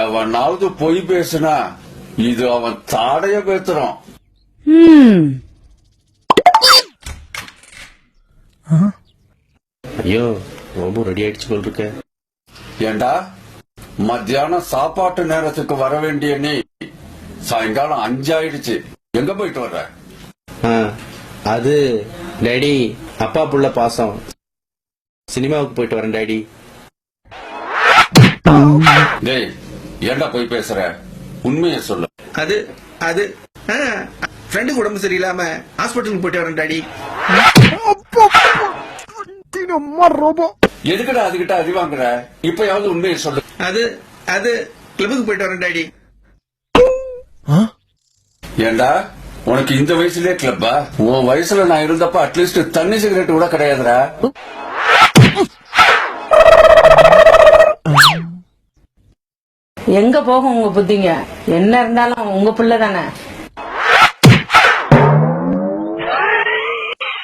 எவனாவது பொய் பேசுனா இது அவன் தாடைய பேத்துறான். ஐயோ ரொம்ப ரெடி ஆயிடுச்சு போல் இருக்க. ஏண்டா? மத்தியானம் சாப்பாட்டு நேரத்துக்கு வர வேண்டிய நீ சாயங்காலம் அஞ்சாயிடுச்சு. எங்க போயிட்டு வர்ற? அது டேடி அப்பா புள்ள பாசம். சினிமாவுக்கு போயிட்டு வரேன் டேடி. டேய் ஏண்டா போய் பேசுற? உண்மையை சொல்லு. அது அது ஃப்ரெண்டுக்கு உடம்பு சரியில்லாம ஹாஸ்பிட்டலுக்கு போயிட்டு வரேன் டாடி. எதுக்குடா அதுகிட்ட அடி வாங்குற? இப்பயாவது உண்மையை சொல்லு. அது அது கிளப்புக்கு போயிட்டு வரேன் டாடி. ஏண்டா உனக்கு இந்த வயசுலயே கிளப்பா உன் வயசுல நான் இருந்தப்ப அட்லீஸ்ட் தண்ணி சிகரெட் கூட கிடையாதுடா. எங்க போகும் உங்க புத்திங்க? என்ன இருந்தாலும் உங்க பிள்ளை தானே